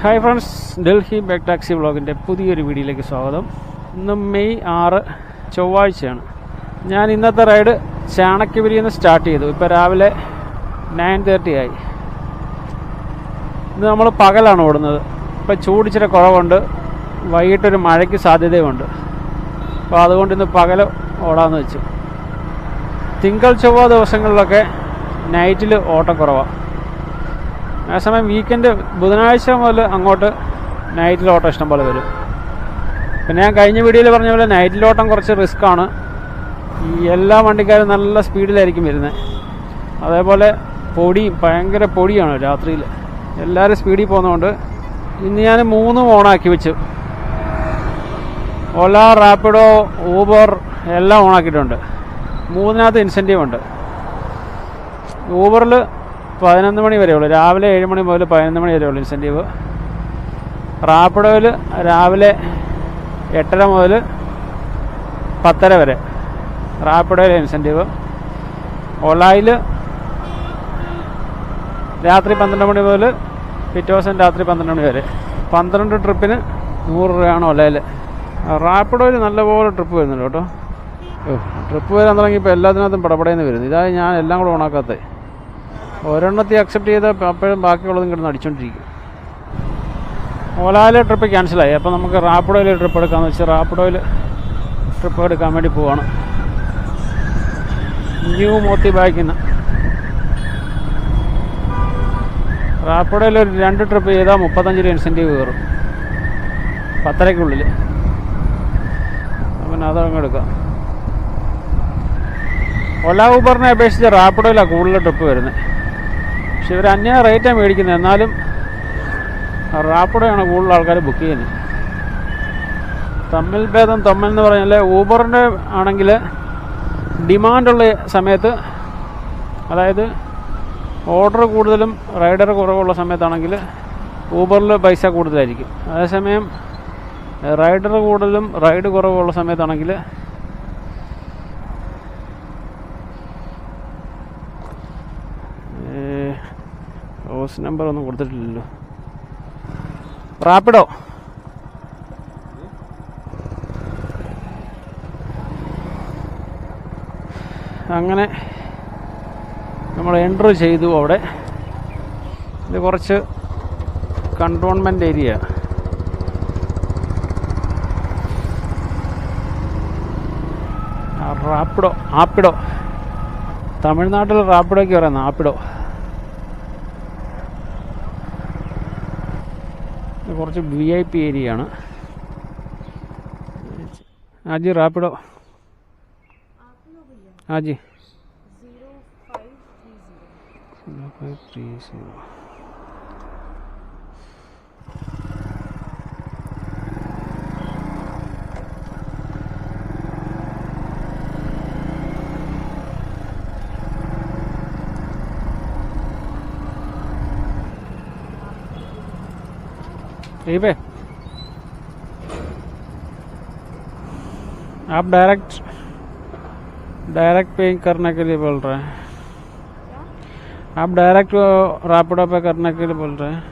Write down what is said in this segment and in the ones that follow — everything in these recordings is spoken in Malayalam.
Hi friends Delhi back taxi വ്ളോഗിന്റെ പുതിയൊരു വീഡിയോയിലേക്ക് സ്വാഗതം. ഇന്ന് മെയ് ആറ് ചൊവ്വാഴ്ചയാണ്. ഞാൻ ഇന്നത്തെ റൈഡ് ചാണക്യപുരിയിൽ നിന്ന് സ്റ്റാർട്ട് ചെയ്തു. ഇപ്പോൾ രാവിലെ നയൻ തേർട്ടി ആയി. ഇന്ന് നമ്മൾ പകലാണ് ഓടുന്നത്. ഇപ്പോൾ ചൂടിച്ചിട്ട് കുറവുണ്ട്. വൈകിട്ടൊരു മഴയ്ക്ക് സാധ്യതയുമുണ്ട് അപ്പോൾ അതുകൊണ്ട് ഇന്ന് പകൽ ഓടാമെന്ന് വെച്ചു. തിങ്കൾ ചൊവ്വ ദിവസങ്ങളിലൊക്കെ നൈറ്റിൽ ഓട്ടം കുറവാണ് അതേസമയം വീക്കെൻഡ് ബുധനാഴ്ച മുതൽ അങ്ങോട്ട് നൈറ്റിൽ ഓട്ടം ഇഷ്ടംപോലെ വരും. പിന്നെ ഞാൻ കഴിഞ്ഞ വീഡിയോയിൽ പറഞ്ഞ പോലെ നൈറ്റിൽ ഓട്ടം കുറച്ച് റിസ്ക് ആണ്. ഈ എല്ലാ വണ്ടിക്കാരും നല്ല സ്പീഡിലായിരിക്കും വരുന്നത് അതേപോലെ പൊടി ഭയങ്കര പൊടിയാണ് രാത്രിയിൽ എല്ലാവരും സ്പീഡിൽ പോകുന്നതുകൊണ്ട് ഇന്ന് ഞാൻ മൂന്നും ഓണാക്കി വെച്ചു. ഓല റാപ്പിഡോ ഊബർ എല്ലാം ഓണാക്കിയിട്ടുണ്ട് മൂന്നിനകത്ത് ഇൻസെന്റീവ് ഉണ്ട്. ഊബറിൽ പതിനൊന്ന് മണി വരെ ഉള്ളൂ. രാവിലെ ഏഴ് മണി മുതൽ പതിനൊന്ന് മണി വരെ ഉള്ളൂ ഇൻസെന്റീവ്. റാപ്പിഡോയിൽ രാവിലെ എട്ടര മുതൽ പത്തര വരെ. റാപ്പിഡോയിലെ ഇൻസെന്റീവ്. ഒളായിൽ രാത്രി പന്ത്രണ്ട് മണി മുതൽ പിറ്റേ ദിവസം രാത്രി പന്ത്രണ്ട് മണി വരെ. പന്ത്രണ്ട് ട്രിപ്പിന് നൂറ് രൂപയാണ് ഒലയിൽ റാപ്പിഡോയിൽ നല്ലപോലെ ട്രിപ്പ് വരുന്നുണ്ട് കേട്ടോ. ട്രിപ്പ് വരാൻ തുടങ്ങിയപ്പോൾ എല്ലാത്തിനകത്തും പടപടയെന്ന് വരുന്നു. ഇതായി ഞാൻ എല്ലാം കൂടെ ഓണാക്കാത്തത് ഒരെണ്ണത്തെ അക്സെപ്റ്റ് ചെയ്ത അപ്പോഴും ബാക്കിയുള്ളത് ഇങ്ങോട്ട് അടിച്ചുകൊണ്ടിരിക്കും ഓലായിലെ ട്രിപ്പ് ക്യാൻസലായി അപ്പോൾ നമുക്ക് റാപ്പിഡോയിൽ ട്രിപ്പ് എടുക്കാമെന്ന് വെച്ചാൽ റാപ്പിഡോയിൽ ട്രിപ്പ് എടുക്കാൻ വേണ്ടി പോവാണ്. ന്യൂ മോത്തി ബാക്കിൽ നിന്ന് റാപ്പിഡോയിൽ ഒരു രണ്ട് ട്രിപ്പ് ചെയ്താൽ മുപ്പത്തഞ്ച് രൂപ ഇൻസെന്റീവ് കയറും. പത്തരയ്ക്കുള്ളിൽ പിന്നെ അതങ്ങ് എടുക്കാം. ഒല ഊബറിനെ അപേക്ഷിച്ച് റാപ്പിഡോയിലാണ് കൂടുതൽ ട്രിപ്പ് വരുന്നത് പക്ഷെ ഇവർ അന്യ റേറ്റാണ് മേടിക്കുന്നത്. എന്നാലും റാപ്പിഡോയാണ് കൂടുതൽ ആൾക്കാർ ബുക്ക് ചെയ്യുന്നത്. തമ്മിൽ ഭേദം തമ്മിൽ എന്ന് പറഞ്ഞാൽ ഊബറിന്റെ ആണെങ്കിൽ ഡിമാൻഡുള്ള സമയത്ത് അതായത് ഓർഡർ കൂടുതലും റൈഡർ കുറവുള്ള സമയത്താണെങ്കിൽ ഊബറിൽ പൈസ കൂടുതലായിരിക്കും. അതേസമയം റൈഡർ കൂടുതലും റൈഡ് കുറവുള്ള സമയത്താണെങ്കിൽ നമ്പർ ഒന്നും കൊടുത്തിട്ടില്ലല്ലോ. റാപ്പിഡോ അങ്ങനെ നമ്മൾ എൻട്രി ചെയ്തു അവിടെ. ഇത് കുറച്ച് കണ്ടോൺമെന്റ് ഏരിയ റാപ്പിഡോ ആപ്പിഡോ തമിഴ്നാട്ടിൽ റാപ്പിഡോയ്ക്ക് പറയുന്നത് ആപ്പിഡോ ഇത് കുറച്ച് വി ഐ പി ഏരിയ ആണ് ആജി റാപ്പിഡോ. ആജി. ഫൈവ് ത്രീ സീറോ यहीं पे आप डायरेक्ट डायरेक्ट पे करने के लिए बोल रहे हैं आप डायरेक्ट रैपिडो पे करने के लिए बोल रहे हैं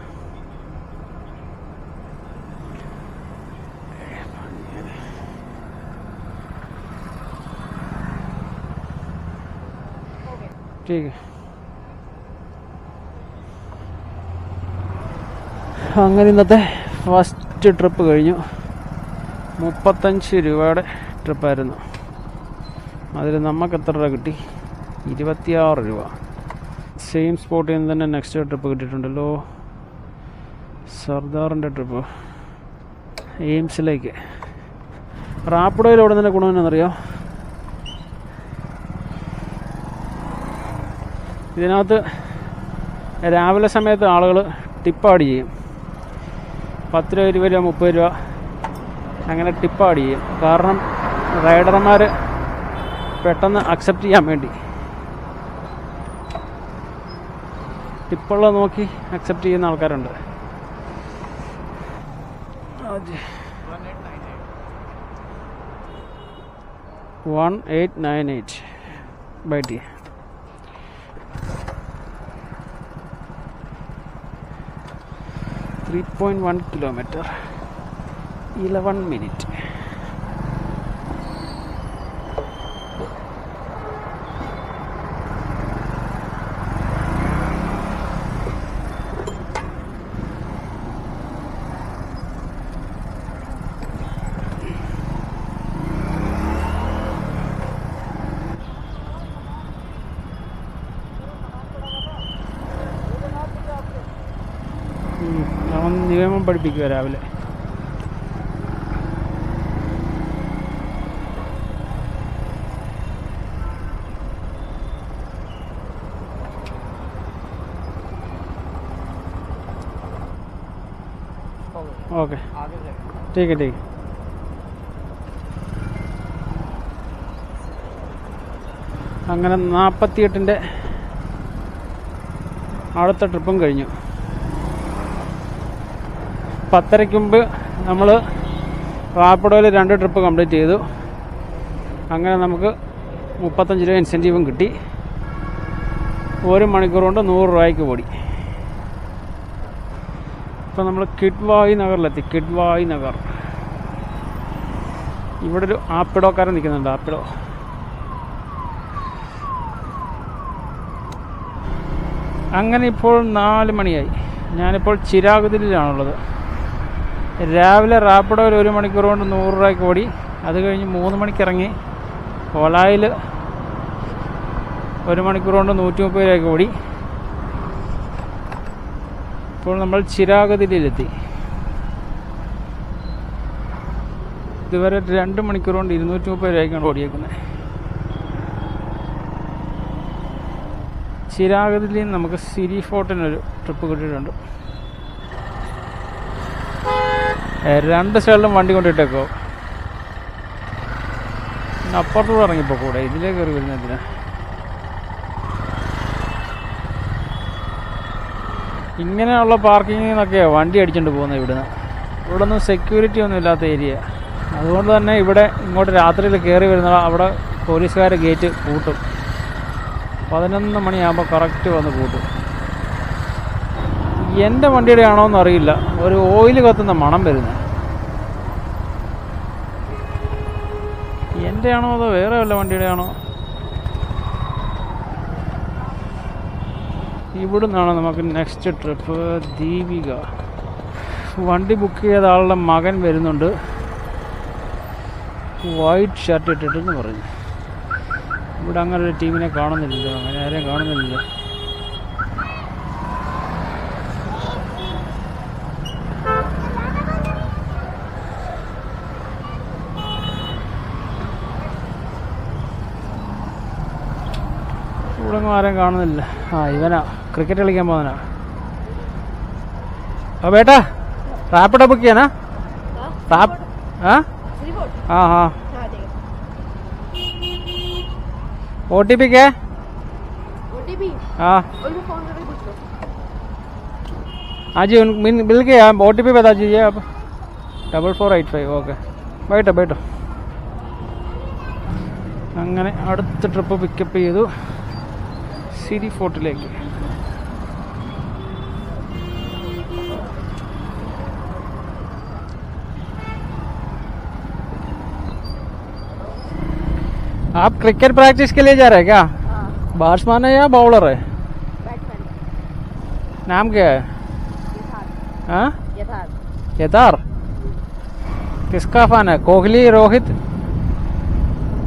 ठीक है അങ്ങനെ ഇന്നത്തെ ഫസ്റ്റ് ട്രിപ്പ് കഴിഞ്ഞു. മുപ്പത്തഞ്ച് രൂപയുടെ ട്രിപ്പായിരുന്നു. അതിൽ നമുക്ക് എത്ര രൂപ കിട്ടി? ഇരുപത്തിയാറ് രൂപ. സെയിം സ്പോട്ടിൽ നിന്ന് തന്നെ നെക്സ്റ്റ് ട്രിപ്പ് കിട്ടിയിട്ടുണ്ടല്ലോ. സർദാറിന്റെ ട്രിപ്പ് എയിംസിലേക്ക്. റാപ്പിഡോയിൽ അവിടെ തന്നെ ഗുണമെന്നറിയോ ഇതിനകത്ത് രാവിലെ സമയത്ത് ആളുകൾ ടിപ്പ് ആഡ് ചെയ്യും. പത്ത് രൂപ ഇരുപത് രൂപ മുപ്പത് രൂപ. അങ്ങനെ ടിപ്പ് ആഡ് ചെയ്യും കാരണം റൈഡർമാർ പെട്ടെന്ന് അക്സെപ്റ്റ് ചെയ്യാൻ വേണ്ടി. ടിപ്പുള്ള നോക്കി അക്സെപ്റ്റ് ചെയ്യുന്ന ആൾക്കാരുണ്ട്. One eight nine eight by T three point one kilometre eleven minute നിയമം പഠിപ്പിക്കുക രാവിലെ ओके ठीक है ठीक है അങ്ങനെ നാൽപ്പത്തിയെട്ടിൻ്റെ അടുത്ത ട്രിപ്പും കഴിഞ്ഞു പത്തരയ്ക്ക് മുമ്പ് നമ്മൾ റാപ്പിഡോയിൽ രണ്ട് ട്രിപ്പ് കംപ്ലീറ്റ് ചെയ്തു. അങ്ങനെ നമുക്ക് മുപ്പത്തഞ്ച് രൂപ ഇൻസെന്റീവും കിട്ടി. ഒരു മണിക്കൂർ കൊണ്ട് നൂറ് രൂപയ്ക്ക് ഓടി. ഇപ്പം നമ്മൾ കിഡ്വായി നഗറിലെത്തി. കിഡ്വായി നഗർ. ഇവിടെ ഒരു ആപ്പിഡോക്കാരൻ നിൽക്കുന്നുണ്ട് ആപ്പിഡോ. അങ്ങനെ ഇപ്പോൾ നാല് മണിയായി. ഞാനിപ്പോൾ ചിരാഗുതിലാണുള്ളത് രാവിലെ റാപ്പിഡോയിൽ ഒരു മണിക്കൂർ കൊണ്ട് നൂറ് രൂപയ്ക്ക് ഓടി. അത് കഴിഞ്ഞ് മൂന്ന് മണിക്ക് ഇറങ്ങി ഓലായിൽ ഒരു മണിക്കൂർ കൊണ്ട് നൂറ്റി മുപ്പത് രൂപയ്ക്ക് ഓടി. ഇപ്പോൾ നമ്മൾ ചിരാഗതിയിലെത്തി. ഇതുവരെ രണ്ട് മണിക്കൂർ കൊണ്ട് ഇരുന്നൂറ്റി മുപ്പത് രൂപയ്ക്കാണ് ഓടിയേക്കുന്നത്. ചിരാഗതിൽ നമുക്ക് സിരി ഫോർട്ടിനൊരു ട്രിപ്പ് കിട്ടിയിട്ടുണ്ട്. രണ്ട് സൈഡിലും വണ്ടി കൊണ്ടിട്ടേക്കോ? പിന്നെ അപ്പുറത്തോട് ഇറങ്ങിപ്പോ കൂടെ ഇതിലേ കയറി വരുന്നതിന് ഇങ്ങനെയുള്ള പാർക്കിങ്ങിൽ നിന്നൊക്കെയാണ് വണ്ടി അടിച്ചുകൊണ്ട് പോകുന്നത് ഇവിടുന്ന്. ഇവിടെ ഒന്നും സെക്യൂരിറ്റി ഒന്നും ഇല്ലാത്ത ഏരിയ അതുകൊണ്ട് തന്നെ ഇവിടെ ഇങ്ങോട്ട് രാത്രിയിൽ കയറി വരുന്ന അവിടെ പോലീസുകാർ ഗേറ്റ് പൂട്ടും. പതിനൊന്ന് മണിയാകുമ്പോൾ കറക്റ്റ് വന്ന് പൂട്ടും. എന്റെ വണ്ടിയുടെ ആണോ എന്ന് അറിയില്ല. ഒരു ഓയിൽ കത്തുന്ന മണം വരുന്നു. എന്റെ ആണോ അതോ വേറെ വല്ല വണ്ടിയുടെ ആണോ? ഇവിടുന്നാണ് നമുക്ക് നെക്സ്റ്റ് ട്രിപ്പ് ദീപിക. വണ്ടി ബുക്ക് ചെയ്ത ആളുടെ മകൻ വരുന്നുണ്ട്. വൈറ്റ് ഷർട്ട് ഇട്ടിട്ടെന്ന് പറഞ്ഞു. ഇവിടെ അങ്ങനെ ഒരു ടീമിനെ കാണുന്നില്ല അങ്ങനെ ആരെയും കാണുന്നില്ലല്ലോ. ഇവിടെ ഒന്നും ആരെയും കാണുന്നില്ല ആ ഇവനാ ക്രിക്കറ്റ് കളിക്കാൻ പോകുന്നനാ ആ ബേട്ടാ റാപ്പിഡോ ബുക്ക് ചെയ്യാനാ റാപ്പ് ആ ആ ആ ओ टी पी क्या है ओटीपी हाँ उनको फोन करके पूछ लो हाँ जी उन मिल मिल गया ओ टी पी बता दीजिए आप double four eight five okay ബൈട്ടോ ബൈട്ടോ അങ്ങനെ അടുത്ത ട്രിപ്പ് പിക്കപ്പ് ചെയ്തു सीधी फ़ोटो लेके आप क्रिकेट प्रैक्टिस के लिए जा रहे हैं क्या? हाँ। बैट्समैन है या बॉलर है? नाम क्या है? यथार हाँ? यथार किसका फ़ैन है? कोहली रोहित?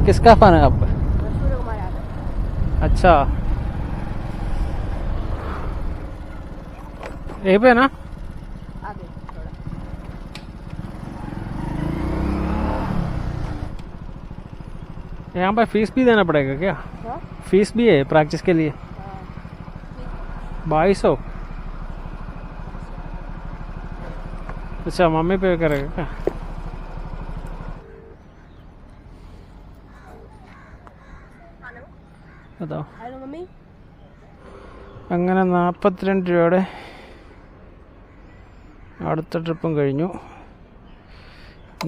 किसका फ़ैन है आप? अच्छा। यहीं पे ना आगे थोड़ा यहाँ पे फीस भी देना पड़ेगा क्या हाँ फीस भी है प्रैक्टिस के लिए बाईस सौ अच्छा मम्मी पे करेगा क्या बताओ हेलो मम्मी അങ്ങനെ നാൽപ്പത്തിരണ്ട് രൂപയുടെ അടുത്ത ട്രിപ്പും കഴിഞ്ഞു.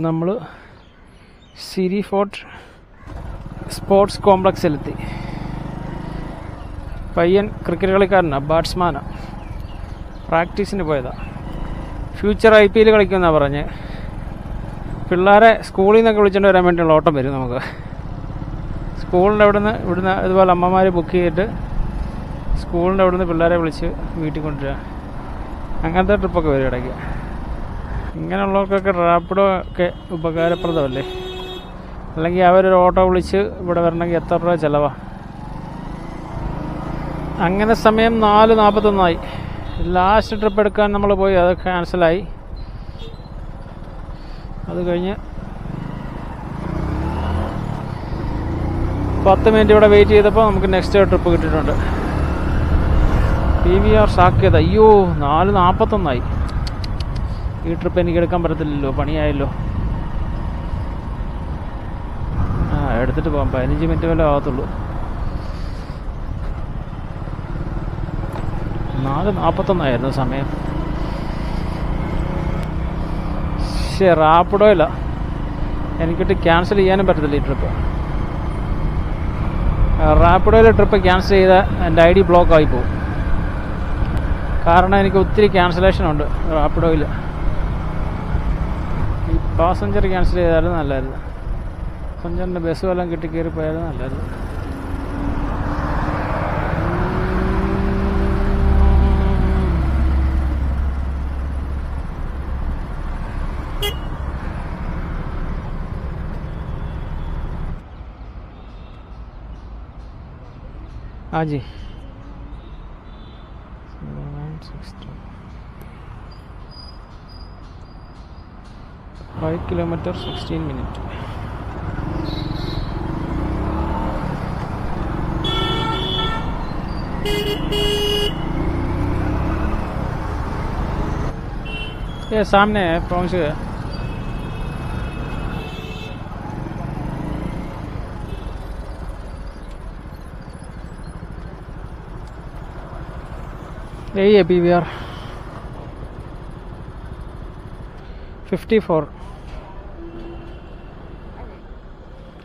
നമ്മൾ സിരി ഫോർട്ട് സ്പോർട്സ് കോംപ്ലക്സിലെത്തി. പയ്യൻ ക്രിക്കറ്റ് കളിക്കാരനാണ് ബാറ്റ്സ്മാനാണ് പ്രാക്ടീസിന് പോയതാ. ഫ്യൂച്ചർ ഐ പി എൽ കളിക്കുമെന്നാണ് പറഞ്ഞ്. പിള്ളേരെ സ്കൂളിൽ നിന്നൊക്കെ വിളിച്ചുകൊണ്ട് വരാൻ വേണ്ടിയുള്ള ഓട്ടം വരും നമുക്ക്. സ്കൂളിന്റെ അവിടുന്ന് ഇവിടുന്ന് ഇതുപോലെ അമ്മമാർ ബുക്ക് ചെയ്തിട്ട് സ്കൂളിന്റെ അവിടുന്ന് പിള്ളേരെ വിളിച്ച് വീട്ടിൽ കൊണ്ടുവരിക അങ്ങനത്തെ ട്രിപ്പൊക്കെ വരും ഇടയ്ക്ക്. ഇങ്ങനെയുള്ളവർക്കൊക്കെ റാപ്പിഡോ ഒക്കെ ഉപകാരപ്രദമല്ലേ? അല്ലെങ്കിൽ അവരൊരു ഓട്ടോ വിളിച്ച് ഇവിടെ വരണമെങ്കിൽ എത്ര രൂപ ചിലവാ? അങ്ങനെ സമയം നാല് നാൽപ്പത്തൊന്നായി ലാസ്റ്റ് ട്രിപ്പ് എടുക്കാൻ നമ്മൾ പോയി അത് ക്യാൻസലായി അത് കഴിഞ്ഞ് പത്ത് മിനിറ്റ് ഇവിടെ വെയിറ്റ് ചെയ്തപ്പോൾ നമുക്ക് നെക്സ്റ്റ് ട്രിപ്പ് കിട്ടിയിട്ടുണ്ട്. പി വി ആർ സാക്കിയത് അയ്യോ നാല് നാൽപ്പത്തൊന്നായി ഈ ട്രിപ്പ് എനിക്ക് എടുക്കാൻ പറ്റത്തില്ലല്ലോ പണിയായല്ലോ. ആ എടുത്തിട്ട് പോകാം പതിനഞ്ച് മിനിറ്റ് വല്ല ആകത്തുള്ളൂ നാല് നാൽപ്പത്തൊന്നായിരുന്നു സമയം. പക്ഷേ റാപ്പിഡോയില്ല എനിക്കിട്ട് ക്യാൻസൽ ചെയ്യാനും പറ്റത്തില്ല ഈ ട്രിപ്പ് റാപ്പിഡോയിലെ ട്രിപ്പ് ക്യാൻസൽ ചെയ്ത എന്റെ ഐ ഡി ബ്ലോക്ക് ആയി പോകും കാരണം എനിക്ക് ഒത്തിരി ക്യാൻസലേഷൻ ഉണ്ട് റാപ്പിഡോയിൽ പാസഞ്ചർ ക്യാൻസൽ ചെയ്താലും നല്ലതായിരുന്നു പാസഞ്ചറിന്റെ ബസ് വല്ലതും കിട്ടി കയറി പോയാലും നല്ലതായിരുന്നു हाँ जी फाइव किलोमीटर सिक्सटीन मिनट। ये सामने है, पहुँच गया यही है P V R fifty four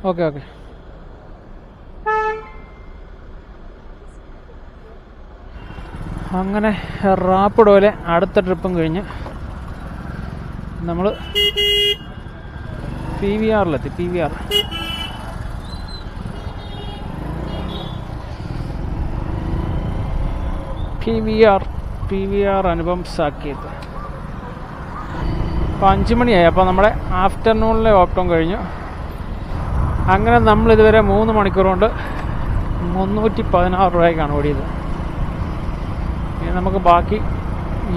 okay okay. അങ്ങനെ റാപ്പിഡോയിലെ അടുത്ത ട്രിപ്പും കഴിഞ്ഞ് നമ്മൾ P V ആറിലെത്തി P V R. P V R P V R Anupam സാക്കിയത് അപ്പോൾ അഞ്ച് മണിയായി അപ്പോൾ നമ്മുടെ ആഫ്റ്റർനൂണിലെ ഓട്ടം കഴിഞ്ഞു. അങ്ങനെ നമ്മൾ ഇതുവരെ മൂന്ന് മണിക്കൂർ കൊണ്ട് മുന്നൂറ്റി പതിനാറ് രൂപയ്ക്കാണ് ഓടിയത്. ഇനി നമുക്ക് ബാക്കി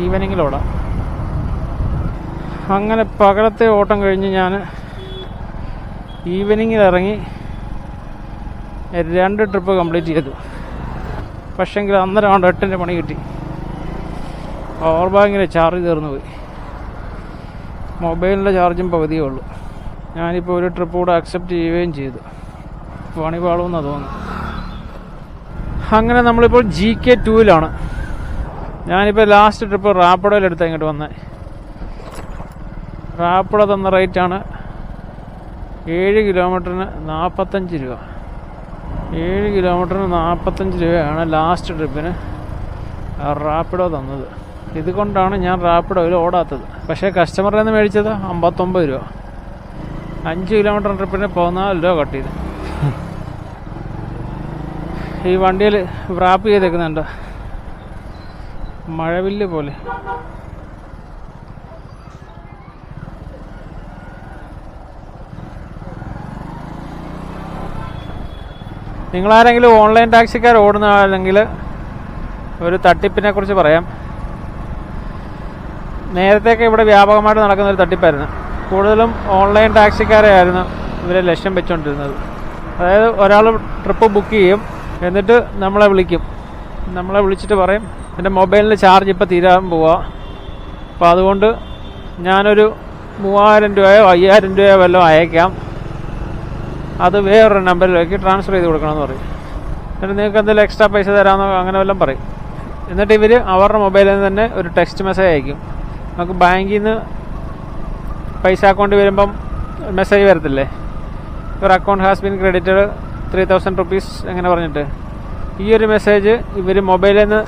ഈവനിങ്ങിലോടാം അങ്ങനെ പകലത്തെ ഓട്ടം കഴിഞ്ഞ് ഞാൻ ഈവനിങ്ങിൽ ഇറങ്ങി രണ്ട് ട്രിപ്പ് കംപ്ലീറ്റ് ചെയ്തു. പക്ഷെങ്കിൽ അന്നേരം കൊണ്ട് എട്ടിന്റെ പണി കിട്ടി. പവർ ബാങ്കിന്റെ ചാർജ് തീർന്നു പോയി. മൊബൈലിന്റെ ചാർജും പകുതിയേ ഉള്ളൂ. ഞാനിപ്പോൾ ഒരു ട്രിപ്പ് കൂടെ അക്സെപ്റ്റ് ചെയ്യുകയും ചെയ്തു. പണി പാളുമെന്നാണ് തോന്നുന്നു. അങ്ങനെ നമ്മളിപ്പോൾ ജി കെ ടൂവിലാണ് ഞാനിപ്പോൾ ലാസ്റ്റ് ട്രിപ്പ് റാപ്പിഡോയിലെടുത്ത് ഇങ്ങോട്ട് വന്നേ. റാപ്പിഡോ തന്ന റേറ്റാണ് ഏഴ് കിലോമീറ്ററിന് നാൽപ്പത്തഞ്ച് രൂപ. ഏഴ് കിലോമീറ്ററിന് നാൽപ്പത്തഞ്ച് രൂപയാണ് ലാസ്റ്റ് ട്രിപ്പിന് റാപ്പിഡ തന്നത്. ഇതുകൊണ്ടാണ് ഞാൻ റാപ്പിഡോയിൽ ഓടാത്തത്. പക്ഷേ കസ്റ്റമറിൽ നിന്ന് മേടിച്ചത് അമ്പത്തൊമ്പത് രൂപ. അഞ്ച് കിലോമീറ്റർ ട്രിപ്പിന് പതിനാല് രൂപ കട്ട് ചെയ്ത്. ഈ വണ്ടിയിൽ റാപ്പ് ചെയ്തേക്കുന്നുണ്ട്. മഴവില്ല് പോലെ. നിങ്ങളാരെങ്കിലും ഓൺലൈൻ ടാക്സിക്കാർ ഓടുന്നതാണെങ്കിൽ ഒരു തട്ടിപ്പിനെ കുറിച്ച് പറയാം. നേരത്തെയൊക്കെ ഇവിടെ വ്യാപകമായിട്ട് നടക്കുന്ന ഒരു തട്ടിപ്പായിരുന്നു. കൂടുതലും ഓൺലൈൻ ടാക്സിക്കാരെയായിരുന്നു ഇവരെ ലക്ഷ്യം വെച്ചുകൊണ്ടിരുന്നത് അതായത് ഒരാൾ ട്രിപ്പ് ബുക്ക് ചെയ്യും എന്നിട്ട് നമ്മളെ വിളിക്കും. നമ്മളെ വിളിച്ചിട്ട് പറയും എന്റെ മൊബൈലിൽ ചാർജ് ഇപ്പോൾ തീരാൻ പോവാ. അപ്പോൾ അതുകൊണ്ട് ഞാനൊരു മൂവായിരം രൂപയോ അയ്യായിരം രൂപയോ വല്ലതും അയക്കാം. അത് വേറൊരു നമ്പറിലേക്ക് ട്രാൻസ്ഫർ ചെയ്ത് കൊടുക്കണമെന്ന് പറയും. എന്നിട്ട് നിങ്ങൾക്ക് എന്തെങ്കിലും എക്സ്ട്രാ പൈസ തരാമെന്നോ അങ്ങനെ വല്ലതും പറയും. എന്നിട്ട് ഇവർ അവരുടെ മൊബൈലിൽ നിന്ന് തന്നെ ഒരു ടെക്സ്റ്റ് മെസ്സേജ് അയക്കും. നമുക്ക് ബാങ്കിൽ നിന്ന് പൈസ അക്കൗണ്ട് വരുമ്പം മെസ്സേജ് വരത്തില്ലേ? Your account has been credited three thousand rupees അങ്ങനെ പറഞ്ഞിട്ട്. ഈ ഒരു മെസ്സേജ് ഇവർ മൊബൈലിൽ നിന്ന്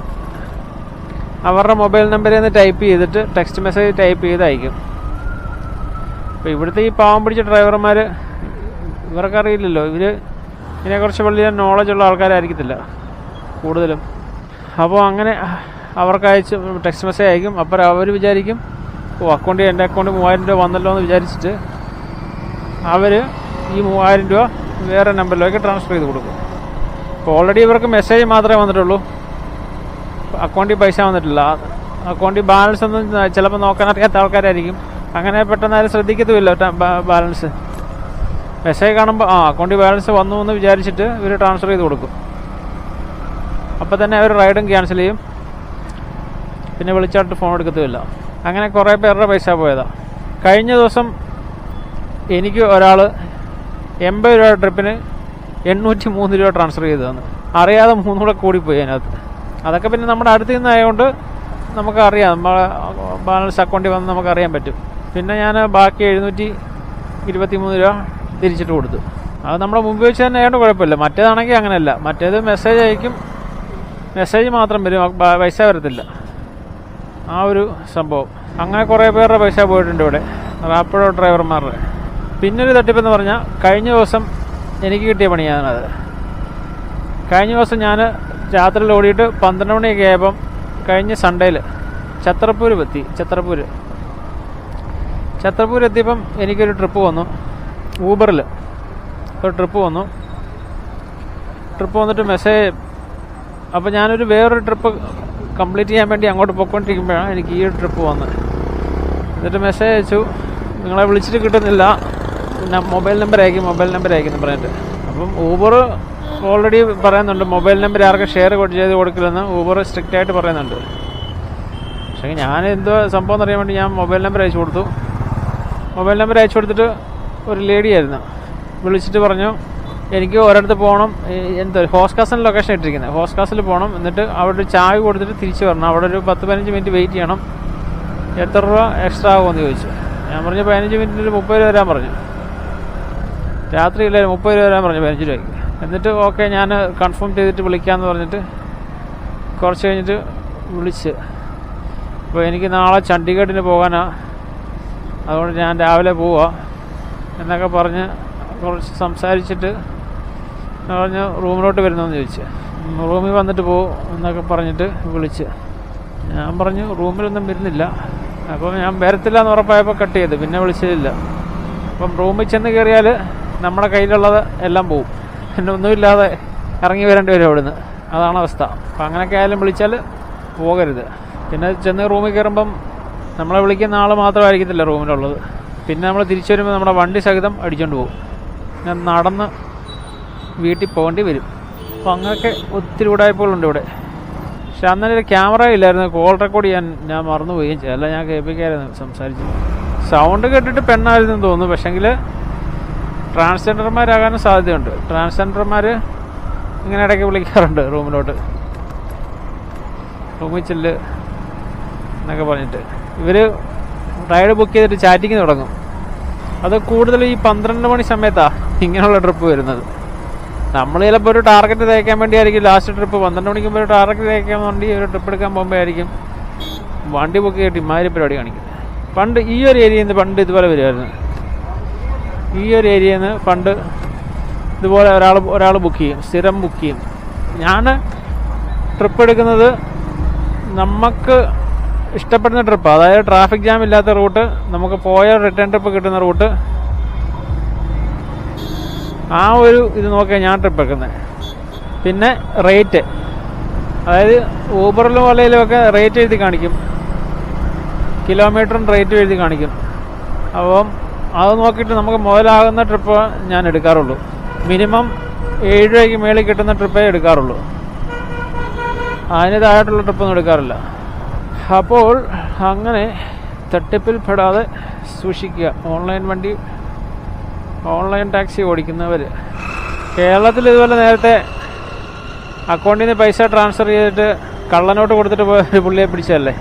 അവരുടെ മൊബൈൽ നമ്പറിൽ നിന്ന് ടൈപ്പ് ചെയ്തിട്ട് ടെക്സ്റ്റ് മെസ്സേജ് ടൈപ്പ് ചെയ്ത് അയക്കും അപ്പോൾ ഇവിടുത്തെ ഈ പാവം പിടിച്ച ഡ്രൈവർമാർ ഇവർക്കറിയില്ലല്ലോ ഇവർ ഇതിനെക്കുറിച്ച് വലിയ നോളജുള്ള ആൾക്കാരായിരിക്കത്തില്ല കൂടുതലും. അപ്പോൾ അങ്ങനെ അവർക്ക് അയച്ച് ടെക്സ്റ്റ് മെസ്സേജ് അയക്കും. അപ്പോൾ അവർ വിചാരിക്കും ഓ അക്കൗണ്ടിൽ എന്റെ അക്കൗണ്ട് മൂവായിരം രൂപ വന്നല്ലോ എന്ന് വിചാരിച്ചിട്ട് അവർ ഈ മൂവായിരം രൂപ വേറെ നമ്പറിലേക്ക് ട്രാൻസ്ഫർ ചെയ്ത് കൊടുക്കും. അപ്പോൾ ഓൾറെഡി ഇവർക്ക് മെസ്സേജ് മാത്രമേ വന്നിട്ടുള്ളൂ. അക്കൗണ്ടിൽ പൈസ വന്നിട്ടില്ല. അക്കൗണ്ടിൽ ബാലൻസ് ഒന്നും ചിലപ്പോൾ നോക്കാൻ അറിയാത്ത ആൾക്കാരായിരിക്കും. അങ്ങനെ പെട്ടെന്ന് ആരും ശ്രദ്ധിക്കത്തുമില്ല ബാലൻസ് മെസ്സേജ് കാണുമ്പോൾ ആ അക്കൗണ്ടിൽ ബാലൻസ് വന്നു എന്ന് വിചാരിച്ചിട്ട് ഇവർ ട്രാൻസ്ഫർ ചെയ്ത് കൊടുക്കും. അപ്പോൾ തന്നെ അവർ റൈഡും ക്യാൻസൽ ചെയ്യും. പിന്നെ വിളിച്ചാട്ട് ഫോൺ എടുക്കത്തുമില്ല. അങ്ങനെ കുറേ പേരുടെ പൈസ പോയതാ. കഴിഞ്ഞ ദിവസം എനിക്ക് ഒരാൾ എൺപത് രൂപ ട്രിപ്പിന് എണ്ണൂറ്റി മൂന്ന് രൂപ ട്രാൻസ്ഫർ ചെയ്ത് തന്നു. അറിയാതെ മൂന്നൂടെ കൂടിപ്പോയി അതിനകത്ത്. അതൊക്കെ പിന്നെ നമ്മുടെ അടുത്ത് നിന്നായതുകൊണ്ട് നമുക്കറിയാം. നമ്മളെ ബാലൻസ് അക്കൗണ്ടിൽ വന്ന് നമുക്കറിയാൻ പറ്റും. പിന്നെ ഞാൻ ബാക്കി എഴുന്നൂറ്റി ഇരുപത്തി മൂന്ന് രൂപ തിരിച്ചിട്ട് കൊടുത്തു. അത് നമ്മുടെ മുമ്പ് വെച്ച് തന്നെ ആയതുകൊണ്ട് കുഴപ്പമില്ല. മറ്റേതാണെങ്കിൽ അങ്ങനെയല്ല. മറ്റേത് മെസ്സേജ് അയക്കും. മെസ്സേജ് മാത്രം വരും. പൈസ വരത്തില്ല. ആ ഒരു സംഭവം. അങ്ങനെ കുറേ പേരുടെ പൈസ പോയിട്ടുണ്ട് ഇവിടെ. റാപ്പിഡോ ഡ്രൈവർമാരുടെ. പിന്നൊരു തട്ടിപ്പെന്ന് പറഞ്ഞാൽ കഴിഞ്ഞ ദിവസം എനിക്ക് കിട്ടിയ പണിയാണത് കഴിഞ്ഞ ദിവസം ഞാൻ രാത്രിയിൽ ഓടിയിട്ട് പന്ത്രണ്ട് മണിയൊക്കെ ആയപ്പം കഴിഞ്ഞ സൺഡേയിൽ ഛത്രപ്പൂർ എത്തി. ചത്രപ്പൂര് ഛത്രപ്പൂർ എത്തിയപ്പം എനിക്കൊരു ട്രിപ്പ് വന്നു. ഊബറിൽ ഒരു ട്രിപ്പ് വന്നു. ട്രിപ്പ് വന്നിട്ട് മെസ്സേജ് അപ്പോൾ ഞാനൊരു വേറൊരു ട്രിപ്പ് കംപ്ലീറ്റ് ചെയ്യാൻ വേണ്ടി അങ്ങോട്ട് പോയിക്കൊണ്ടിരിക്കുമ്പോഴാണ് എനിക്ക് ഈ ട്രിപ്പ് വന്നത്. എന്നിട്ട് മെസ്സേജ് അയച്ചു നിങ്ങളെ വിളിച്ചിട്ട് കിട്ടുന്നില്ല. പിന്നെ മൊബൈൽ നമ്പർ അയക്കും മൊബൈൽ നമ്പർ അയക്കുന്നു പറഞ്ഞിട്ട്. അപ്പം ഊബർ ഓൾറെഡി പറയുന്നുണ്ട് മൊബൈൽ നമ്പർ ആർക്കും ഷെയർ ചെയ്ത് കൊടുക്കില്ലെന്ന് ഊബർ സ്ട്രിക്റ്റ് ആയിട്ട് പറയുന്നുണ്ട്. പക്ഷേ ഞാൻ എന്തോ സംഭവം എന്ന് അറിയാൻ വേണ്ടി ഞാൻ മൊബൈൽ നമ്പർ അയച്ചു കൊടുത്തു. മൊബൈൽ നമ്പർ അയച്ചു കൊടുത്തിട്ട് ഒരു ലേഡി ആയിരുന്നു. വിളിച്ചിട്ട് പറഞ്ഞു എനിക്ക് ഒരിടത്ത് പോകണം. എന്താ ഹോസ്കാസിൽ ലൊക്കേഷൻ ഇട്ടിരിക്കുന്നത് ഹോസ്കാസിൽ പോകണം. എന്നിട്ട് അവിടെ ഒരു ചായ കൊടുത്തിട്ട് തിരിച്ചു വരണം. അവിടെ ഒരു പത്ത് പതിനഞ്ച് മിനിറ്റ് വെയിറ്റ് ചെയ്യണം. എത്ര രൂപ എക്സ്ട്രാ ആകുമെന്ന് ചോദിച്ചു. ഞാൻ പറഞ്ഞു പതിനഞ്ച് മിനിറ്റിൽ മുപ്പത് രൂപ വരാൻ പറഞ്ഞു. രാത്രി ഇല്ല മുപ്പത് രൂപ വരാൻ പറഞ്ഞു പതിനഞ്ച് രൂപയ്ക്ക്. എന്നിട്ട് ഓക്കെ ഞാൻ കൺഫേം ചെയ്തിട്ട് വിളിക്കാമെന്ന് പറഞ്ഞിട്ട് കുറച്ച് കഴിഞ്ഞിട്ട് വിളിച്ച്. അപ്പോൾ എനിക്ക് നാളെ ചണ്ഡീഗഡിന് പോകാനാണ് അതുകൊണ്ട് ഞാൻ രാവിലെ പോവാ. എന്നൊക്കെ പറഞ്ഞ് കുറച്ച് സംസാരിച്ചിട്ട് പറഞ്ഞു റൂമിലോട്ട് വരുന്നതെന്ന് ചോദിച്ചു. റൂമിൽ വന്നിട്ട് പോകും എന്നൊക്കെ പറഞ്ഞിട്ട് വിളിച്ച്. ഞാൻ പറഞ്ഞു റൂമിലൊന്നും വരുന്നില്ല. അപ്പം ഞാൻ വരത്തില്ല എന്ന് ഉറപ്പായപ്പോൾ കട്ട് ചെയ്ത്. പിന്നെ വിളിച്ചതില്ല. അപ്പം റൂമിൽ ചെന്ന് കയറിയാൽ നമ്മുടെ കയ്യിലുള്ളത് എല്ലാം പോവും. പിന്നെ ഒന്നുമില്ലാതെ ഇറങ്ങി വരേണ്ടി വരും അവിടുന്ന്. അതാണ് അവസ്ഥ. അപ്പം അങ്ങനെയൊക്കെ ആയാലും വിളിച്ചാൽ പോകരുത്. പിന്നെ ചെന്ന് റൂമിൽ കയറുമ്പം നമ്മളെ വിളിക്കുന്ന ആൾ മാത്രമായിരിക്കത്തില്ല റൂമിലുള്ളത്. പിന്നെ നമ്മൾ തിരിച്ചു വരുമ്പോൾ നമ്മുടെ വണ്ടി സഹിതം അടിച്ചുകൊണ്ട് പോകും ഞാൻ നടന്ന് വീട്ടിൽ പോകേണ്ടി വരും. അപ്പം അങ്ങനെയൊക്കെ ഒത്തിരി ഉടായ്പകളുണ്ട് ഇവിടെ. പക്ഷെ അന്നേരം ക്യാമറ ഇല്ലായിരുന്നു. കോൾ റെക്കോർഡ് ചെയ്യാൻ ഞാൻ മറന്നുപോയി ചില ഞാൻ കേൾപ്പിക്കായിരുന്നു സംസാരിച്ചു. സൗണ്ട് കേട്ടിട്ട് പെണ്ണായിരുന്നു തോന്നുന്നു. പക്ഷെങ്കിൽ ട്രാൻസ്ജെൻഡർമാരാകാനും സാധ്യതയുണ്ട്. ട്രാൻസ്ജെൻഡർമാർ ഇങ്ങനെ ഇടയ്ക്ക് വിളിക്കാറുണ്ട് റൂമിലോട്ട്. റൂമിൽ ചെല്ല് എന്നൊക്കെ പറഞ്ഞിട്ട്. ഇവർ റൈഡ് ബുക്ക് ചെയ്തിട്ട് ചാറ്റിങ് തുടങ്ങും. അത് കൂടുതലും ഈ പന്ത്രണ്ട് മണി സമയത്താണ് ഇങ്ങനെയുള്ള ട്രിപ്പ് വരുന്നത്. നമ്മൾ ചിലപ്പോൾ ഒരു ടാർഗറ്റ് തേക്കാൻ വേണ്ടിയായിരിക്കും. ലാസ്റ്റ് ട്രിപ്പ് പന്ത്രണ്ട് മണിക്ക് ഒരു ടാർഗറ്റ് തേക്കാൻ വേണ്ടി ഒരു ട്രിപ്പ് എടുക്കാൻ പോകുമ്പോഴായിരിക്കും വണ്ടി ബുക്ക് ചെയ്തിട്ട് ഇമാതിരി പരിപാടി കാണിക്കുന്നത്. പണ്ട് ഈ ഒരു ഏരിയയിൽ നിന്ന് പണ്ട് ഇതുപോലെ വരുമായിരുന്നു ഈ ഒരു ഏരിയയിൽ നിന്ന് പണ്ട് ഇതുപോലെ ഒരാൾ ഒരാൾ ബുക്ക് ചെയ്യും. സ്ഥിരം ബുക്ക് ചെയ്യും. ഞാൻ ട്രിപ്പ് എടുക്കുന്നത് നമുക്ക് ഇഷ്ടപ്പെടുന്ന ട്രിപ്പ് അതായത് ട്രാഫിക് ജാം ഇല്ലാത്ത റൂട്ട് നമുക്ക് പോയ റിട്ടേൺ ട്രിപ്പ് കിട്ടുന്ന റൂട്ട് ആ ഒരു ഇത് നോക്കിയാണ് ഞാൻ ട്രിപ്പ് എടുക്കുന്നത് പിന്നെ റേറ്റ് അതായത് ഊബറിലും ഓലയിലും ഒക്കെ റേറ്റ് എഴുതി കാണിക്കും. കിലോമീറ്ററും റേറ്റ് എഴുതി കാണിക്കും. അപ്പം അത് നോക്കിയിട്ട് നമുക്ക് മുതലാകുന്ന ട്രിപ്പ് ഞാൻ എടുക്കാറുള്ളൂ. മിനിമം ഏഴ് രൂപയ്ക്ക് മേളിൽ കിട്ടുന്ന ട്രിപ്പേ എടുക്കാറുള്ളൂ. അതിന് ട്രിപ്പൊന്നും എടുക്കാറില്ല. അപ്പോൾ അങ്ങനെ തട്ടിപ്പിൽ പെടാതെ സൂക്ഷിക്കുക. ഓൺലൈൻ വണ്ടി ഓൺലൈൻ ടാക്സി ഓടിക്കുന്നവർ കേരളത്തിൽ ഇതുപോലെ നേരത്തെ അക്കൗണ്ടിൽ നിന്ന് പൈസ ട്രാൻസ്ഫർ ചെയ്തിട്ട് കള്ളനോട്ട് കൊടുത്തിട്ട് പോയ പുള്ളിയെ പിടിച്ചതല്ലേ?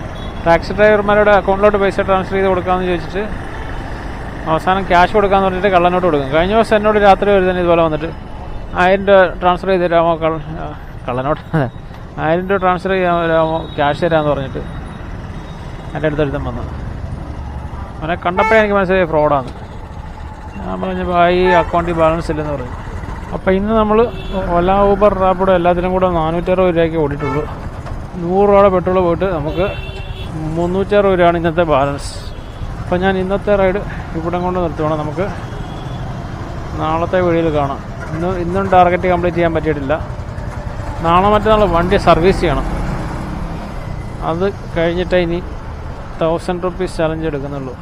ടാക്സി ഡ്രൈവർമാരുടെ അക്കൗണ്ടിലോട്ട് പൈസ ട്രാൻസ്ഫർ ചെയ്ത് കൊടുക്കാമെന്ന് ചോദിച്ചിട്ട് അവസാനം ക്യാഷ് കൊടുക്കാമെന്ന് പറഞ്ഞിട്ട് കള്ളനോട്ട് കൊടുക്കും. കഴിഞ്ഞ ദിവസം എന്നോട് രാത്രി ഒരു തന്നെ ഇതുപോലെ വന്നിട്ട് ആയിരം രൂപ ട്രാൻസ്ഫർ ചെയ്ത് തരാമോ? കള്ള കള്ളനോട്ട്. ആയിരം രൂപ ട്രാൻസ്ഫർ ചെയ്യാൻ ചെയ്യാമോ ക്യാഷ് തരാമെന്ന് പറഞ്ഞിട്ട് എന്റെ അടുത്ത് ഒരുത്തൻ വന്നു. അവനെ കണ്ടപ്പോഴേ എനിക്ക് മനസ്സിലായി ഫ്രോഡാണ് ഞാൻ പറഞ്ഞപ്പോൾ ഈ അക്കൗണ്ടിൽ ബാലൻസ് ഇല്ലെന്ന് പറഞ്ഞു. അപ്പോൾ ഇന്ന് നമ്മൾ ഒല ഊബർ റാപ്പിഡോ എല്ലാത്തിനും കൂടെ നാനൂറ്ററുപത് രൂപയ്ക്ക് ഓടിയിട്ടുള്ളൂ. നൂറ് രൂപയുടെ പെട്രോൾ പോയിട്ട് നമുക്ക് മുന്നൂറ്ററുപത് രൂപയാണ് ഇന്നത്തെ ബാലൻസ് അപ്പോൾ ഞാൻ ഇന്നത്തെ റൈഡ് ഇവിടെ കൊണ്ട് നിർത്തുവാണ്. നമുക്ക് നാളത്തെ വീഡിയോയിൽ കാണാം. ഇന്ന് ഇന്നും ടാർഗറ്റ് കംപ്ലീറ്റ് ചെയ്യാൻ പറ്റിയിട്ടില്ല. നാളെ മറ്റന്നാൾ വണ്ടി സർവീസ് ചെയ്യണം. അത് കഴിഞ്ഞിട്ടേ ഇനി തൗസൻഡ് റുപ്പീസ് ചലഞ്ച് എടുക്കുന്നുള്ളൂ.